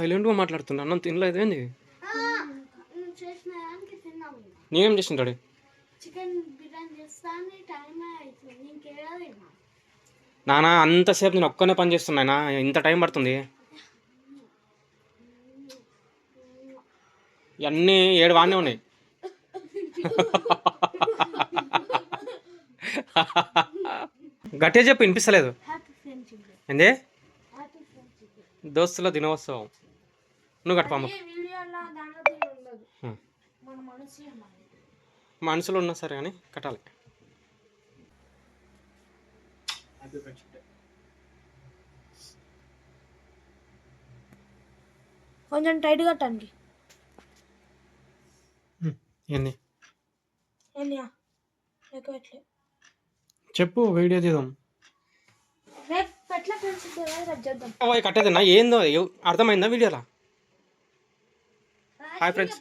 సైలెంట్గా మాట్లాడుతున్నా. అన్నం తినలేదు. ఏంది? నేనేం చేసింటాడు నానా అంతసేపు నేను ఒక్కనే పని చేస్తున్నాయినా ఇంత టైం పడుతుంది. ఇవన్నీ ఏడు వాడినే ఉన్నాయి. గట్టిగా చెప్పు వినిపిస్తలేదు. ఏంది? దోస్తుల దినోత్సవం. నువ్వు మనది మనసులో ఉన్నా సరే కానీ కట్టాలి. కొంచెం టైట్ కట్టండి. ఎట్లే? చెప్పు వీడియో చేద్దాం. ఓ కట్టేదన్నా ఏందో అర్థమైందా వీడియోలా? Hi friends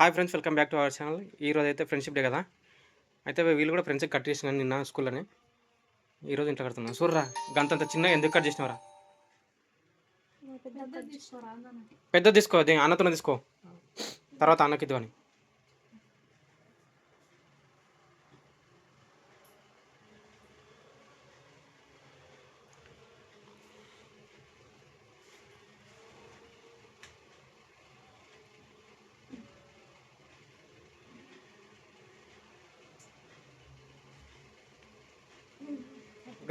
hi friends welcome back to our channel ఈ రోజు అయితే ఫ్రెండ్షిప్ డే కదా. అయితే వీళ్ళు కూడా ఫ్రెండ్స్కి కట్ చేసినాను నిన్న స్కూల్లోనే. ఈరోజు ఇంట్లో కడుతున్నాను చూడరా గంతంత చిన్నగా ఎందుకు కట్ చేసినవరా? పెద్ద తీసుకో దే- అన్నతోనే తీసుకో. తర్వాత అన్నకి ఇద్దు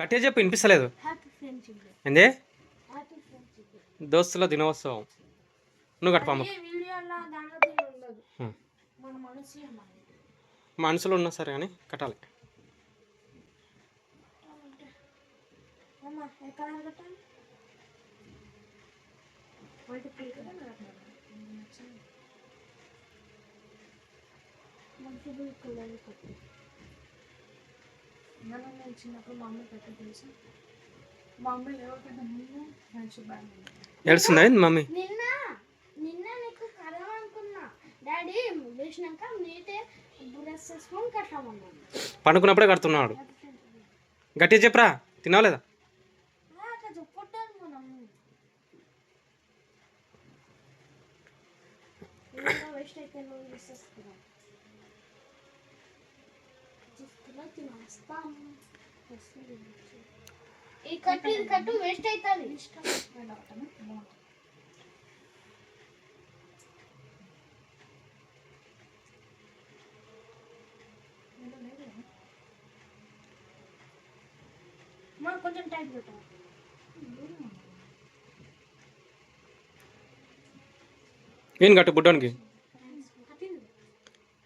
గట్టిగా చెప్పు వినిపిస్తలేదు. ఏంది? దోస్తుల దినోత్సవం. నువ్వు కట్టపమ్మ మనసులో ఉన్నా సరే కానీ కట్టాలి. అమ్మ మనం నేను చిన్నప్పుడు మా అమ్మ పెట్ట తెలుసు. మా అమ్మ ఎవరికంటే ముందు ఫ్రెండ్షిప్ బ్యాండ్ ఏడుస్తుందా ఏంది మమ్మీ? నిన్న నిన్న నీకు కడదాం అనుకున్నా. డాడీ వేసినాక నీటే బ్రష్ చేసుకొని కట్టామన్నాను పండుకున్నప్పుడే కడుతున్నాడు. గట్టిగా చెప్పురా? తిన్నావు లేదా? అట్లా చెప్పొట్టాను మనం వేస్ట్ అయితే ఈ కట్టు ఇది కట్టు వేస్ట్ అవుతుంది ఇష్టం మనం కొంచెం టైట్ పెట్టాలి. ఏం గట్టు బుడ్డానికి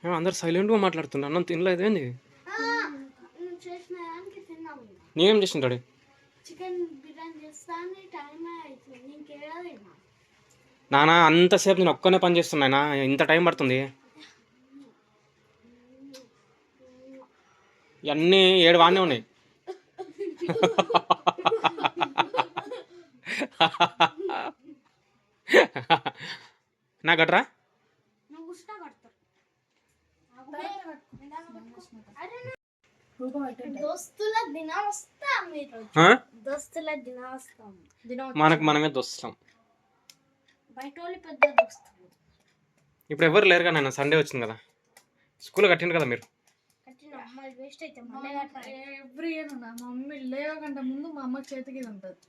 అందరు సైలెంట్గా మాట్లాడుతున్నా అన్నం తినలేదు ఏంది నువ్వు చేసిన దానికి తిన్నాము ఇంకా నేనేం చేసింటాడు చికెన్ బిర్యానీ టైం అవుతుంది నానా అంతసేపు నేను ఒక్కనే పని చేస్తున్నాయినా ఇంత టైం పడుతుంది ఇవన్నీ ఏడు వాడినే ఉన్నాయి నా గట్రా నువ్వు ఉష్ణ కడతావు దోస్తుల దినం వస్తాం మీరు ఆ? దోస్తుల దినం వస్తాం దినం మనకు మనమే దోస్తాం ఇప్పుడు ఎవరు లేరుగా నాన్న సండే వచ్చింది కదా. స్కూల్ కట్టిండు కదా మీరు? ఎవ్రీ ఇయర్ నా మమ్మీ లేవకంటే ముందు మా అమ్మ చేతికి ఉంటుంది.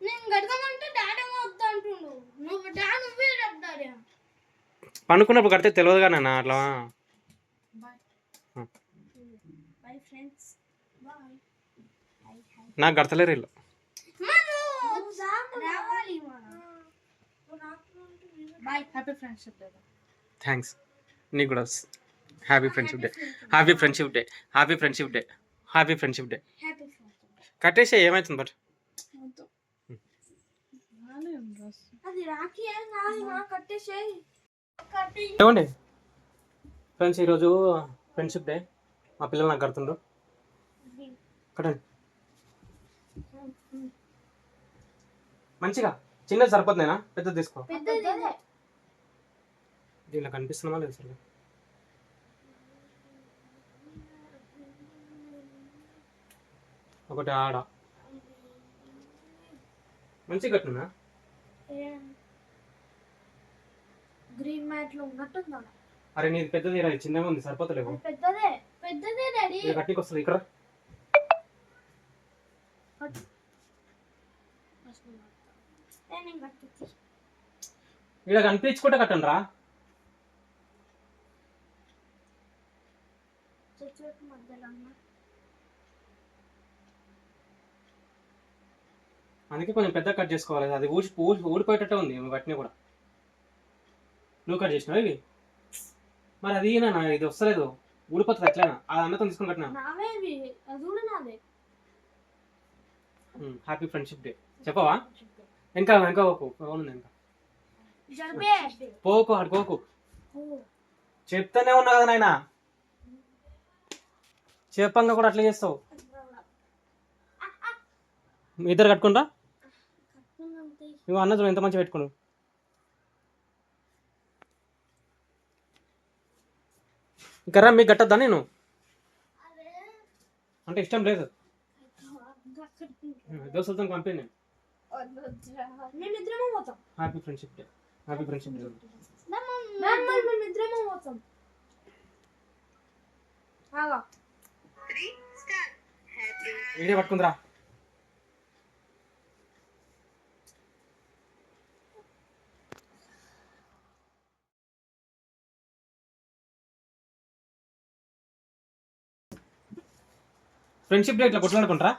నేను కడతామంటే డాడీ వద్దు అంటుండు. నువ్వు డా నువ్వే డాడీ పండుకున్నప్పుడు కడితే తెలియదుగా నాన్న అట్లా? నాకు కడతలేరు వీళ్ళు. రావాలి bye happy friendship day thanks నీకు కూడా happy friendship day happy friendship day happy friendship day happy friendship day కట్టేసే ఏమవుతుంది బట్ ఏమండి? ఫ్రెండ్స్ ఈరోజు ఫ్రెండ్షిప్ డే మా పిల్లలు నాకు కడుతుండ్రు. కట్టండి. మంచిగా. చిన్నది సరిపోతుందేనా? పెద్దది తీసుకో. దీనిలో కనిపిస్తున్నామా లేదు సరిగ్గా? ఒకటి ఆడ. మంచిగా కట్టున్నా? గ్రీన్ మ్యాట్లో ఉన్నట్టుందా అరే నీది పెద్దది చిన్నగా ఉంది సరిపోతలేవు. పెద్దదే పెద్దదే డాడీ. కట్టికి వస్తుంది ఇక్కడ? నేను ఇక్కడ కనిపించుకుంటే కట్టండి రా అందుకే కొంచెం పెద్ద కట్ చేసుకోవాలి అది ఊడి ఊడి ఊడిపోయేటట్టే ఉంది వాటిని కూడా. నువ్వు కట్ చేసినావు ఇవి? మరి అది నా ఇది వస్తలేదు. ఊడిపోతుంది అట్లేనా. అది అన్నతో తీసుకొని కట్టినా. Happy friendship day. చెప్పవా? ఇంకా ఇంకా పోకు. అవును జరిపే పోకు అటు పోకు. చెప్తానే ఉన్నా కదా నాయన. చెప్పంగా కూడా అట్లా చేస్తావు. మీ ఇద్దరు కట్టుకుంటా నువ్వు అన్న చూడు ఎంత మంచిగా పెట్టుకున్నావు ఇంకా మీకు కట్టద్దా నేను? అంటే ఇష్టం లేదు. దోస్తులతో పంపి నేను మేము ఇద్దరమే పోతాం happy friendship day. Happy friendship day. మేము ఇద్దరమే పోతాం ఆగా. వీడియో పట్టుకుందిరా. ఫ్రెండ్షిప్ డే ఇట్లా కొట్లాడుకుంటారా?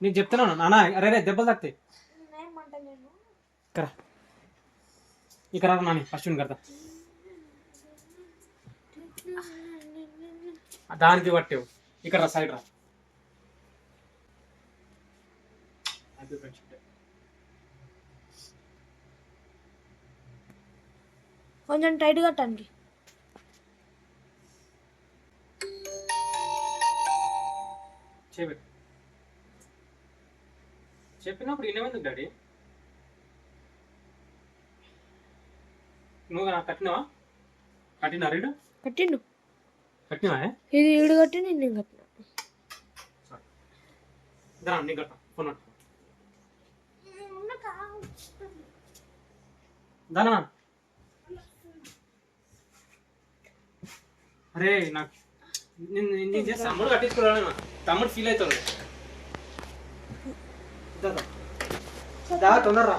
నీకు చెప్తున్నాను నాన్న అరే రే దెబ్బలు తాకుతాయి ఇక్కడ ఇక్కడ నాని ఫస్ట్ కడతా దానికి పట్టేవు ఇక్కడ రా సైడ్ రా కొంచెం టైట్ కట్టండి చెప్పినప్పుడు ఇన్నేమెందుకు డాడీ? నువ్వు నాకు కట్టినావా? కట్టినా రీడు? కట్టిండు. కట్టినావా ఇది ఈడు కట్టి నేను కట్టిన. దా నీకు కట్టా ఫోన్ పట్టుకో. దానా? అరే నాకు నేను చేసి తమ్ముడు కట్టించుకోవాలి తమ్ముడు ఫీల్ దా. దా తొందరరా.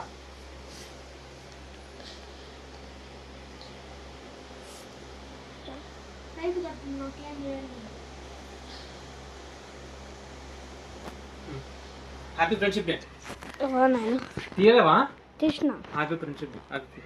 నాకేం లేదు హ్యాపీ ఫ్రెండ్షిప్ డే తీయలేవా? తీసిన. Happy friendship day happy